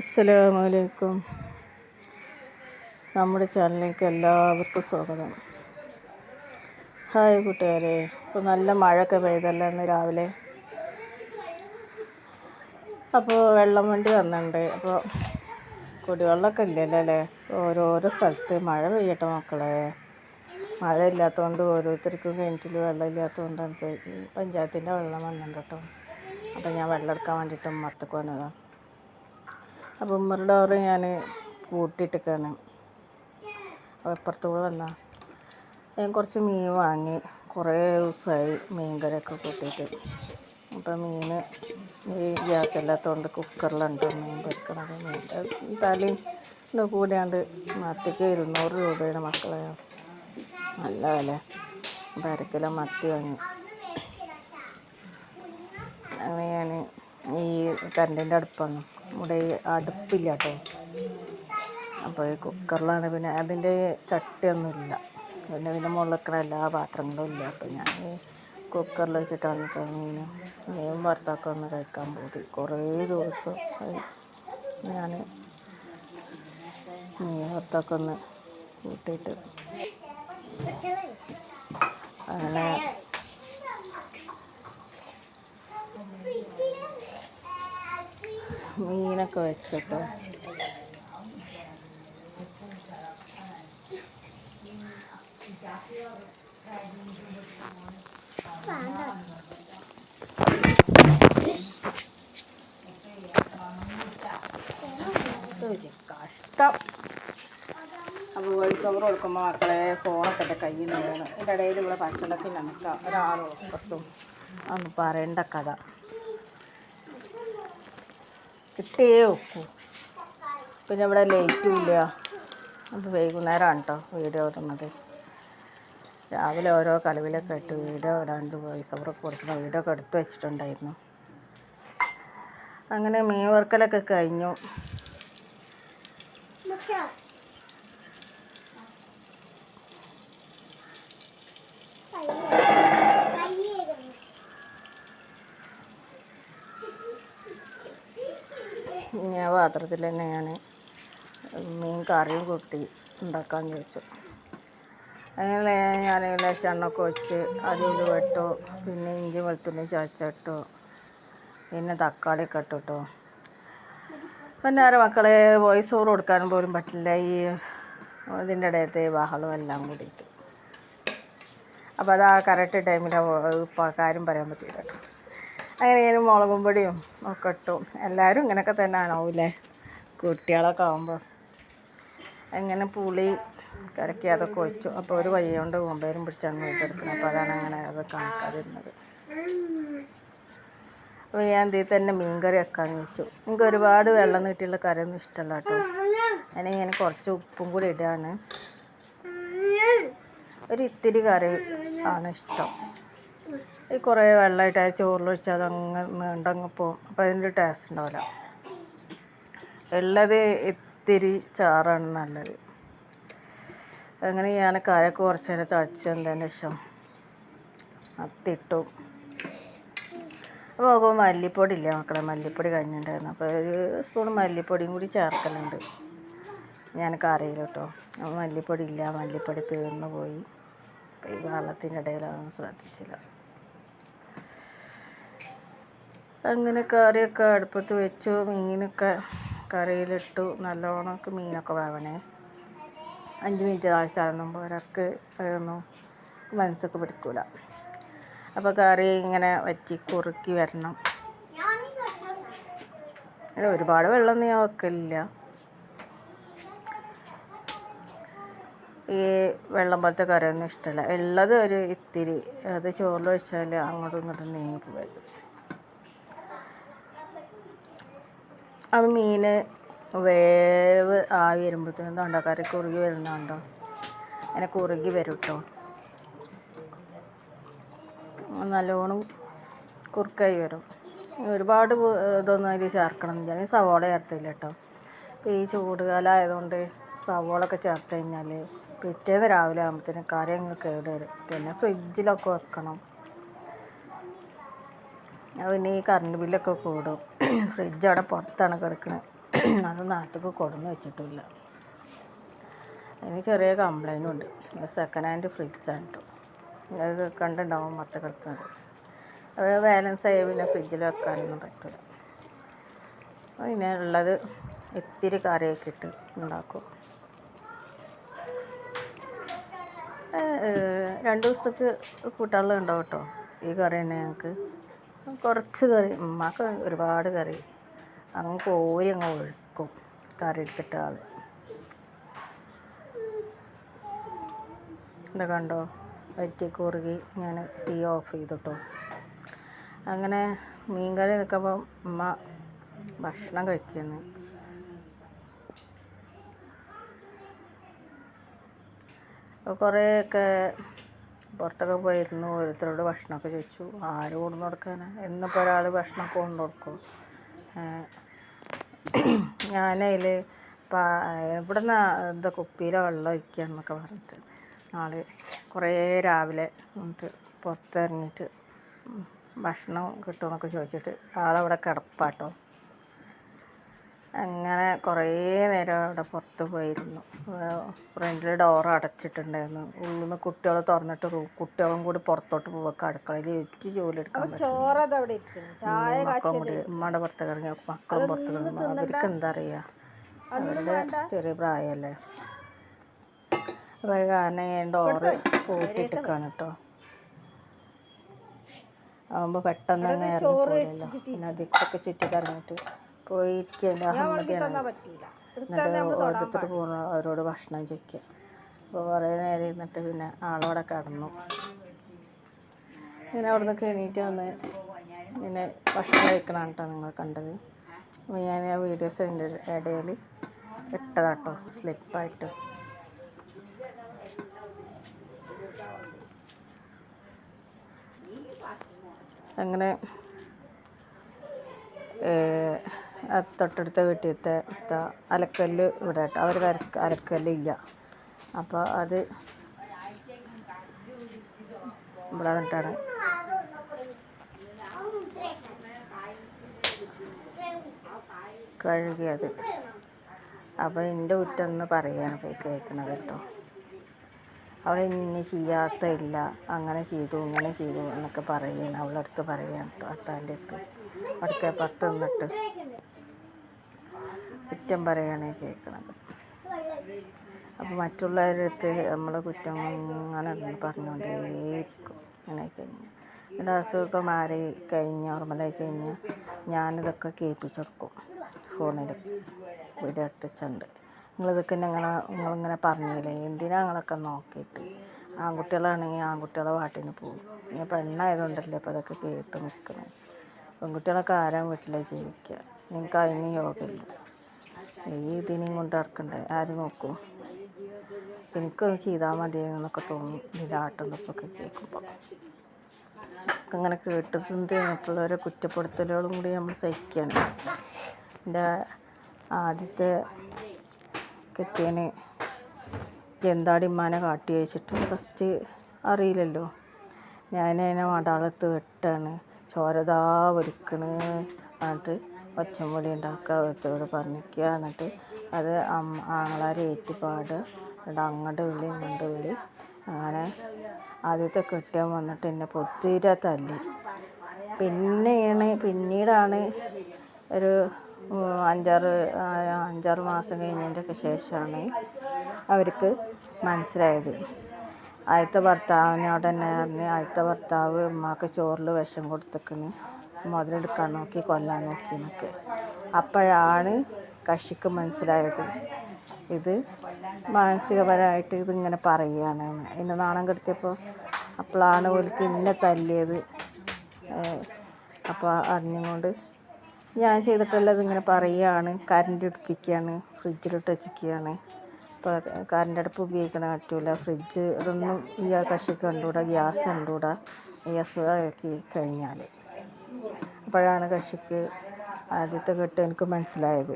അസ്സലാമലൈക്കും. നമ്മുടെ ചാനലിലേക്ക് എല്ലാവർക്കും സ്വാഗതം. ഹായ് കൂട്ടുകാരെ ഇപ്പോൾ നല്ല മഴയൊക്കെ പെയ്തല്ലോ ഇന്ന് രാവിലെ? അപ്പോൾ വെള്ളം വണ്ടി വന്നിട്ടുണ്ട് അപ്പോൾ കുടിവെള്ളമൊക്കെ ഇല്ലല്ലോ അല്ലേ? ഓരോരോ സ്ഥലത്ത് മഴ പെയ്യട്ടെ മക്കളെ. മഴ ഇല്ലാത്തതുകൊണ്ട് ഓരോരുത്തർക്കും കിണറ്റിൽ വെള്ളം ഇല്ലാത്തതുകൊണ്ടാണ് ഇപ്പോൾ പഞ്ചായത്തിന്റെ വെള്ളം വന്നിട്ടുണ്ട് കേട്ടോ. അപ്പോൾ ഞാൻ വെള്ളം എടുക്കാൻ വേണ്ടിയിട്ട് മറത്തേക്ക് വന്നതാണ് അപ്പോൾ ഉമ്മറുടെ ഡോറ് ഞാൻ പൂട്ടിയിട്ടേക്കാണ് അപ്പോൾ ഇപ്പുറത്ത് കൂടെ വന്നാൽ ഞാൻ കുറച്ച് മീൻ വാങ്ങി. കുറേ ദിവസമായി മീൻ കറിയൊക്കെ കൂട്ടിയിട്ട്. അപ്പം മീൻ ഈ ഗ്യാസ് ഇല്ലാത്തതുകൊണ്ട് കുക്കറിലുണ്ട് മീൻ പൊരിക്കണത്. മീൻ തലയും ഇത് കൂടിയാണ്ട് മത്തിക്ക് ഇരുന്നൂറ് രൂപയുടെ മക്കളെ. നല്ല വില. അപ്പം അരക്കിലോ കിലോ മത്തി വാങ്ങി. അങ്ങനെ ഞാൻ ഈ കരണ്ടിന്റെ അടുപ്പാണ് നമ്മുടെ അടുപ്പില്ല കേട്ടോ അപ്പോൾ കുക്കറിലാണ് പിന്നെ അതിന്റെ ചട്ടിയൊന്നുമില്ല. പിന്നെ പിന്നെ മുകളിൽ എല്ലാ പാത്രങ്ങളും ഇല്ല. അപ്പോൾ ഞാൻ കുക്കറിൽ വെച്ചിട്ട് വന്നിട്ടാണ് മീൻ വറുത്തൊക്കെ ഒന്ന് കഴിക്കാൻ പോയി കുറേ ദിവസം ഞാൻ മീൻ വറുത്തൊക്കെ ഒന്ന് കൂട്ടിയിട്ട് അങ്ങനെ മീനൊക്കെ വെച്ചിട്ടോ. കൊടുക്കുമ്പോൾ മക്കളെ ഫോണൊക്കെ എന്റെ കയ്യിൽ നിന്ന് വീണ് എന്റെ ഇടയിൽ ഇവിടെ പച്ചളത്തിൽ നമുക്ക് ഒരാൾ അന്ന് പറയേണ്ട കഥ. കിട്ടിയേ പിന്നെ ഇവിടെ ലൈറ്റും ഇല്ല. അപ്പോൾ വൈകുന്നേരമാണ് കേട്ടോ വീഡിയോ ഇടുന്നത്. രാവിലെ ഓരോ കലവിലൊക്കെ ഇട്ട് വീഡിയോ ഇടാണ്ട് വോയിസ് ഓവറൊക്കെ കൊടുക്കുന്ന വീഡിയോ ഒക്കെ എടുത്ത് വെച്ചിട്ടുണ്ടായിരുന്നു. അങ്ങനെ മീൻ വറുക്കലൊക്കെ കഴിഞ്ഞു ഞാൻ പാത്രത്തിൽ തന്നെ ഞാൻ മീൻ കറിയും കൂട്ടി ഉണ്ടാക്കാൻ ചോദിച്ചു. അങ്ങനെ ഞാൻ ലേശം എണ്ണൊക്കെ വെച്ച് അതിൽ വെട്ടു പിന്നെ ഇഞ്ചി വെളുത്തുള്ളി ചതച്ചിട്ടു പിന്നെ തക്കാളിയൊക്കെ ഇട്ടു കേട്ടോ പിന്നെ ആരെ മക്കളെ വോയിസ് ഓവർ കൊടുക്കാനും പോലും പറ്റില്ല ഈ ഇതിന്റെ ഇടയത്തെ ബഹളം എല്ലാം കൂടിയിട്ട്. അപ്പോൾ അത് ആ കറക്റ്റ് ടൈമിൽ ഇപ്പോൾ കാര്യം പറയാൻ പറ്റില്ല കേട്ടോ അങ്ങനെ ഞാൻ മുളകും പൊടിയും ഒക്കെ ഇട്ടു. എല്ലാവരും ഇങ്ങനെയൊക്കെ തന്നെ ആണാവൂലേ കുട്ടികളൊക്കെ ആകുമ്പോൾ അങ്ങനെ പുളി കരക്കി അതൊക്കെ ഒഴിച്ചു. അപ്പോൾ ഒരു വയ്യ കൊണ്ട് കൊമ്പേരും പിടിച്ചാണ് വീട്ടെടുക്കുന്നത് അപ്പോൾ അതാണ് അങ്ങനെ അത് കണക്കാതിരുന്നത്. അപ്പോൾ ഞാൻ ഇതിൽ തന്നെ മീൻകറി വെക്കാമെന്ന് വെച്ചു. എനിക്ക് ഒരുപാട് വെള്ളം നീട്ടിയുള്ള കറിയൊന്നും ഇഷ്ടമല്ല കേട്ടോ. അങ്ങനെ ഞാൻ കുറച്ച് ഉപ്പും കൂടി ഇടുകയാണ് ഒരു ഇത്തിരി കറി ആണ് ഇഷ്ടം. കുറേ വെള്ളമായിട്ട് ആ ചോറിൽ വെച്ചാൽ അത് അങ്ങ് നീണ്ടങ്ങ് പോകും അപ്പോൾ അതിന്റെ ടേസ്റ്റ് ഉണ്ടാവില്ല. ഉള്ളത് ഇത്തിരി ചാറാണ് നല്ലത്. അങ്ങനെ ഞാൻ കായൊക്കെ കുറച്ച് നേരം തളിച്ചതിന്റെ ശേഷം അത്തിട്ടു അപ്പോൾ നോക്കുമ്പോൾ മല്ലിപ്പൊടി ഇല്ല മക്കളെ? മല്ലിപ്പൊടി കഴിഞ്ഞിട്ടുണ്ടായിരുന്നു. അപ്പോൾ ഒരു സ്പൂൺ മല്ലിപ്പൊടിയും കൂടി ചേർക്കലുണ്ട്. ഞാൻ കറിയിൽ കേട്ടോ. മല്ലിപ്പൊടി ഇല്ല. മല്ലിപ്പൊടി തീർന്നു പോയി. ഈ വെള്ളത്തിന്റെ ഇടയിലൊന്നും ശ്രദ്ധിച്ചില്ല. അങ്ങനെ കറിയൊക്കെ അടുപ്പത്ത് വെച്ചു മീനൊക്കെ കറിയിലിട്ടു. നല്ലോണമൊക്കെ മീനൊക്കെ വേവണേ. അഞ്ച് മിനിറ്റ് കാഴ്ചാലൊന്നും പോരക്ക് അതൊന്നും മനസ്സൊക്കെ പിടിക്കൂല. അപ്പോൾ കറി ഇങ്ങനെ വറ്റി കുറുക്കി വരണം. ഒരുപാട് വെള്ളമൊന്നും ഞാൻ വെക്കലില്ല. ഈ വെള്ളം പോലത്തെ കറിയൊന്നും ഇഷ്ടമല്ല ഉള്ളത് ഒരു ഇത്തിരി. അത് ചോറിൽ വെച്ചാൽ അങ്ങോട്ടും ഇങ്ങോട്ടും നീങ്ങി വരും അത് മീൻ വേവ് ആവി വരുമ്പോഴത്തേനും എന്താണ്ടോ കറി കുറുകി വരുന്നുണ്ടോ അങ്ങനെ കുറുകി വരും കേട്ടോ നല്ലോണം കുറുക്കായി വരും. ഒരുപാട് ഇതൊന്നും അതിൽ ചേർക്കണം ഞാൻ സവോള ചേർത്തില്ല കേട്ടോ ഈ ചൂടുകാലം ആയതുകൊണ്ട് സവോള ഒക്കെ ചേർത്ത് കഴിഞ്ഞാൽ പിറ്റേന്ന് രാവിലെ ആകുമ്പോഴത്തേനും കറി അങ്ങ് കേട് വരും. പിന്നെ ഫ്രിഡ്ജിലൊക്കെ വെക്കണം. പിന്നെ ഈ കറണ്ട് ബില്ലൊക്കെ കൂടും. ഫ്രിഡ്ജ് അവിടെ പുറത്താണ് കിടക്കുന്നത് അത് നാട്ടിലേക്ക് കൊടുന്ന് വെച്ചിട്ടില്ല. അതിന് ചെറിയ കംപ്ലൈന്റും ഉണ്ട്. സെക്കൻഡ് ഹാൻഡ് ഫ്രിഡ്ജാണ് കേട്ടോ അത് കണ്ടുണ്ടാവും മൊത്ത കിടക്കുന്നത് അത് ബാലൻസ് ആയി പിന്നെ ഫ്രിഡ്ജിൽ വെക്കാനൊന്നും പറ്റില്ല പിന്നെ ഉള്ളത് ഇത്തിരി കറിയൊക്കെ ഇട്ട് ഉണ്ടാക്കും. രണ്ട് ദിവസത്തേക്ക് കൂട്ടാനുള്ളത് ഉണ്ടാവും കേട്ടോ ഈ കറി തന്നെ ഞങ്ങൾക്ക് കുറച്ച് കറി. ഉമ്മാക്ക് ഒരുപാട് കറി. അങ്ങ് കോരി അങ്ങ് ഒഴുക്കും. കറി എടുത്തിട്ട് ആൾ എന്താ കണ്ടോ? വറ്റി കുറുകി ഞാൻ തീ ഓഫ് ചെയ്തിട്ടോ. അങ്ങനെ മീൻകറി നിൽക്കുമ്പോൾ ഉമ്മ ഭക്ഷണം കഴിക്കുന്നു. കുറേയൊക്കെ പുറത്തൊക്കെ പോയിരുന്നു ഓരോരുത്തരോട് ഭക്ഷണമൊക്കെ ചോദിച്ചു ആര് കൊണ്ടു കൊടുക്കാൻ എന്നിപ്പോൾ ഒരാൾ ഭക്ഷണമൊക്കെ കൊണ്ടു കൊടുക്കും. ഞാനതിൽ ഇവിടെ നിന്ന് എന്താ കുപ്പിയിലെ വെള്ളം ഒഴിക്കുകയെന്നൊക്കെ പറഞ്ഞിട്ട് ആൾ കുറേ രാവിലെ എന്നിട്ട് പുറത്തിറങ്ങിയിട്ട് ഭക്ഷണം കിട്ടുമെന്നൊക്കെ ചോദിച്ചിട്ട് ആളവിടെ കിടപ്പാട്ടോ. അങ്ങനെ കുറേ നേരം അവിടെ പുറത്ത് പോയിരുന്നു. ഫ്രണ്ടിൽ ഡോർ അടച്ചിട്ടുണ്ടായിരുന്നു. ഉള്ളിൽ നിന്ന് കുട്ടികളെ തുറന്നിട്ട് കുട്ടികളും കൂടി പുറത്തോട്ട് പോവൊക്കെ അടുക്കളയിൽ ഏറ്റവും ജോലി എടുക്കാൻ മക്കളും കൂടി ഉമ്മയുടെ പുറത്ത് ഇറങ്ങി. മക്കളും പുറത്ത് ഇറങ്ങി. അവർക്ക് എന്താ അറിയുക അവരുടെ ചെറിയ പ്രായമല്ലേ? അപ്പോൾ കാരണം ഞാൻ ഡോറ് പൂട്ടിയിട്ടിക്കാണ് കേട്ടോ. ആകുമ്പോൾ പെട്ടെന്ന് പോയില്ല പിന്നെ അതിക്കൊക്കെ ചുറ്റി കറങ്ങിയിട്ട് പോയിരിക്കേണ്ട അഹമ്മദിയാണ് എന്നിട്ട് ഓരോരുത്തർ അവരോട് ഭക്ഷണം ചോദിക്കുക. അപ്പോൾ കുറേ നേരം ഇരുന്നിട്ട് പിന്നെ ആളോടെ കടന്നു. പിന്നെ അവിടെ നിന്ന് എണീറ്റ് വന്ന് പിന്നെ ഭക്ഷണം കഴിക്കണം കേട്ടോ നിങ്ങൾ കണ്ടത്. അപ്പോൾ ഞാൻ ആ വീഡിയോസ് എന്റെ ഇടയിൽ ഇട്ടതാട്ടോ സ്ലിപ്പായിട്ട്. അങ്ങനെ തൊട്ടടുത്ത വീട്ടിലത്തെ അലക്കല്ല് ഇവിടെ കേട്ടോ. അവർ അലക്കല്ല് ഇല്ല അപ്പോൾ അത് ഇവിടെ വന്നിട്ടാണ്. കഴുകിയത്. അപ്പോൾ എന്റെ കുറ്റമെന്ന് പറയുകയാണ് പോയി കേൾക്കണത് കേട്ടോ. അവൾ ഇനി ചെയ്യാത്തയില്ല. അങ്ങനെ ചെയ്തു ഇങ്ങനെ ചെയ്തു എന്നൊക്കെ പറയുകയാണ് അവളുടെ അടുത്ത് പറയുകയാണ് കേട്ടോ അത്താന്റെ അടുത്ത്. അടുക്ക പുറത്ത് നിന്നിട്ട്. കുറ്റം പറയുകയാണ് കേൾക്കണത്. അപ്പോൾ മറ്റുള്ളവരടുത്ത് നമ്മൾ കുറ്റം അങ്ങനെ പറഞ്ഞുകൊണ്ടേയിരിക്കും. അങ്ങനെ കഴിഞ്ഞാൽ എന്റെ അസുഖമൊക്കെ മാറി കഴിഞ്ഞ് നോർമലായി കഴിഞ്ഞ് ഞാനിതൊക്കെ കേൾപ്പിച്ചെടുക്കും. ഫോണിൽ വീഡിയോ എടുത്തുണ്ട് നിങ്ങളിതൊക്കെ ഞങ്ങളെ നിങ്ങളിങ്ങനെ പറഞ്ഞില്ലേ? എന്തിനാ നിങ്ങളൊക്കെ നോക്കിയിട്ട്? ആൺകുട്ടികളാണെങ്കിൽ ആൺകുട്ടികളെ പാട്ടിന് പോകും. ഇനി പെണ്ണായതുകൊണ്ടല്ലേ അപ്പോൾ അതൊക്കെ കേട്ട് നിൽക്കുന്നത്? പെൺകുട്ടികളൊക്കെ ആരാ വീട്ടിലെ ജീവിക്കുക? നിങ്ങൾക്ക് അതിന് യോഗമില്ല ഈ ഇതിനെയും കൊണ്ട് നടക്കണ്ടേ? ആര് നോക്കും? എനിക്കൊന്ന് ചെയ്താൽ മതി എന്നൊക്കെ തോന്നും. ഇതാട്ടുന്നപ്പൊക്കെ കേൾക്കുമ്പോൾ ഇങ്ങനെ കേട്ടിട്ടുണ്ട് മറ്റുള്ളവരെ കുറ്റപ്പെടുത്തലുകളും കൂടി നമ്മൾ സഹിക്കുകയാണ് എന്റെ ആദ്യത്തെ കെട്ടിയന് എന്താടിമാനെ കാട്ടി വെച്ചിട്ട് ഫസ്റ്റ് അറിയില്ലല്ലോ. ഞാൻ അതിനെ മടാളത്ത് വെട്ടാണ് ചോരതാ വലിക്കണ് എന്നിട്ട് ഒച്ചമ്പൊളി ഉണ്ടാക്കുക അവരോട് പറഞ്ഞിരിക്കുക എന്നിട്ട് അത് അമ്മ ആങ്ങളാരെ ഏറ്റുപാടുക എന്നിട്ട് അങ്ങോട്ട് വിളി ഇങ്ങോട്ട് വിളി. അങ്ങനെ ആദ്യത്തെ കെട്ടിയവൻ വന്നിട്ട് എന്നെ പൊത്തിര തല്ലി. പിന്നെയാണ് പിന്നീടാണ് ഒരു അഞ്ചാറ് അഞ്ചാറ് മാസം കഴിഞ്ഞതിന്റെയൊക്കെ ശേഷമാണ് അവർക്ക് മനസ്സിലായത്. ആദ്യത്തെ ഭർത്താവിനോട് തന്നെ പറഞ്ഞ് ആദ്യത്തെ ഭർത്താവ് ഉമ്മാക്ക് ചോറിൽ വിഷം കൊടുത്തേക്കണ്. മുതലെടുക്കാൻ നോക്കി കൊല്ലാൻ നോക്കി എന്നൊക്കെ. അപ്പോഴാണ് കക്ഷിക്ക് മനസ്സിലായത്. ഇത് മാനസികപരമായിട്ട് ഇതിങ്ങനെ പറയുകയാണ് എന്ന്. നാണം കെടുത്തിയപ്പോൾ അപ്പോഴാണ് ഓൽക്ക് ഇന്നെ തല്ലിയത്. അപ്പോൾ അറിഞ്ഞുകൊണ്ട് ഞാൻ ചെയ്തിട്ടല്ല ഇതിങ്ങനെ പറയുകയാണ്. കറണ്ട് ഇടിപ്പിക്കുകയാണ് ഫ്രിഡ്ജിലിട്ട് വെച്ചിരിക്കുകയാണ്. ഇപ്പോൾ കറണ്ട് അടുപ്പ് ഉപയോഗിക്കണ പറ്റൂല ഫ്രിഡ്ജ് ഇതൊന്നും ഈ കക്ഷിക്ക് കണ്ടുകൂടാ ഗ്യാസ് കണ്ടുകൂടാ. ഗ്യാസ് ആക്കി കഴിഞ്ഞാൽ അപ്പോഴാണ് കക്ഷിക്ക് ആദ്യത്തെ കെട്ട് എനിക്ക് മനസ്സിലായത്.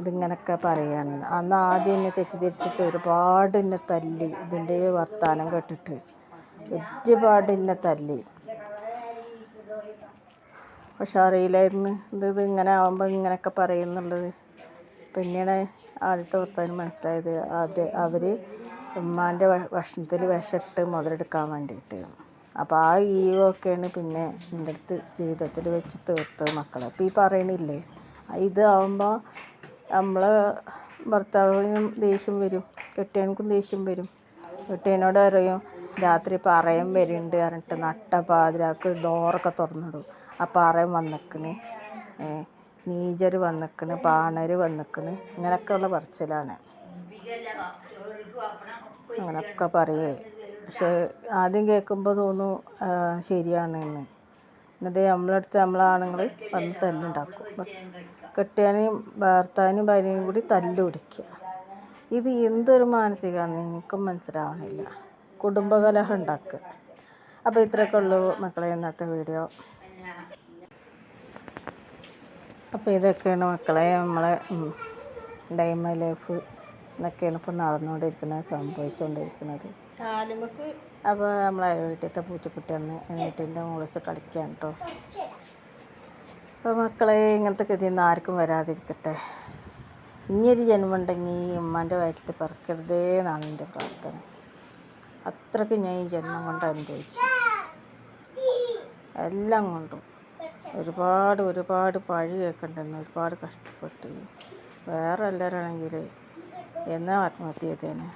ഇതിങ്ങനൊക്കെ പറയാണ് അന്ന് ആദ്യം എന്നെ തെറ്റിദ്ധരിച്ചിട്ട് ഒരുപാട് എന്നെ തല്ലി ഇതിന്റെ വർത്തമാനം കേട്ടിട്ട്. ഒരുപാട് എന്നെ തല്ലി. പക്ഷെ അറിയില്ലായിരുന്നു ഇത് ഇത് ഇങ്ങനെ ആവുമ്പോൾ ഇങ്ങനെയൊക്കെ പറയുന്നുള്ളത്. പിന്നീട് ആദ്യത്തെ വർത്തമാനം മനസ്സിലായത് ആദ്യം അവർ ഉമ്മാന്റെ ഭക്ഷണത്തിൽ വിഷമിട്ട് മുതലെടുക്കാൻ വേണ്ടിയിട്ട്. അപ്പോൾ ആ ഈവൊക്കെയാണ് പിന്നെ എന്റെ അടുത്ത് ജീവിതത്തിൽ വെച്ച് തീർത്തത് മക്കളെ. അപ്പോൾ ഈ പറയണില്ലേ ഇതാവുമ്പോൾ നമ്മൾ ഭർത്താവിനും ദേഷ്യം വരും കെട്ടിയവനക്കും ദേഷ്യം വരും. കെട്ടിയനോട് പറയും രാത്രി പറയം വരുന്നുണ്ട് പറഞ്ഞിട്ട് നട്ട പാതിരാക്ക് ഡോറൊക്കെ തുറന്നിടും. ആ പറയം വന്നിക്കണ്. നീജർ വന്നിക്കണ് പാണര് വന്നിക്കണ്. ഇങ്ങനെയൊക്കെയുള്ള പറച്ചിലാണ്. അങ്ങനെയൊക്കെ പറയേ. പക്ഷേ ആദ്യം കേൾക്കുമ്പോൾ തോന്നും ശരിയാണ് എന്ന് എന്നിട്ട് നമ്മളടുത്ത് നമ്മളാണുങ്ങൾ വന്ന് തല്ലുണ്ടാക്കും. കെട്ടിയാനും ഭർത്താവിനും ഭാര്യയും കൂടി തല്ലുപിടിക്കുക. ഇത് എന്തൊരു മാനസികമാണ് എനിക്കും മനസ്സിലാവണില്ല. കുടുംബകലഹം ഉണ്ടാക്കുക. അപ്പോൾ ഇത്രയൊക്കെ ഉള്ളൂ മക്കളെ ഇന്നത്തെ വീഡിയോ. അപ്പോൾ ഇതൊക്കെയാണ് മക്കളെ നമ്മളെ ഡൈമ ലൈഫ് എന്നൊക്കെയാണ് ഇപ്പോൾ നടന്നുകൊണ്ടിരിക്കുന്നത് സംഭവിച്ചുകൊണ്ടിരിക്കുന്നത്. അപ്പോൾ നമ്മളെ വീട്ടിലത്തെ പൂച്ചക്കുട്ടി വന്ന് വീട്ടിന്റെ മോളിസ് കളിക്കാൻ കേട്ടോ അപ്പോൾ മക്കളെ ഇങ്ങനത്തെ ഗതിയൊന്നും ആർക്കും വരാതിരിക്കട്ടെ. ഇനിയൊരു ജന്മം ഉണ്ടെങ്കിൽ ഈ ഉമ്മാന്റെ വയറ്റിൽ പറക്കരുതേ എന്നാണ് എന്റെ പ്രാർത്ഥന. അത്രയ്ക്ക് ഞാൻ ഈ ജന്മം കൊണ്ട് അനുഭവിച്ചു. എല്ലാം കൊണ്ടും ഒരുപാട് ഒരുപാട് പഴി കേൾക്കണ്ടെന്ന് ഒരുപാട് കഷ്ടപ്പെട്ട്. വേറെ എല്ലാവരാണെങ്കിൽ എന്നാ ആത്മഹത്യ ചെയ്തേനെ?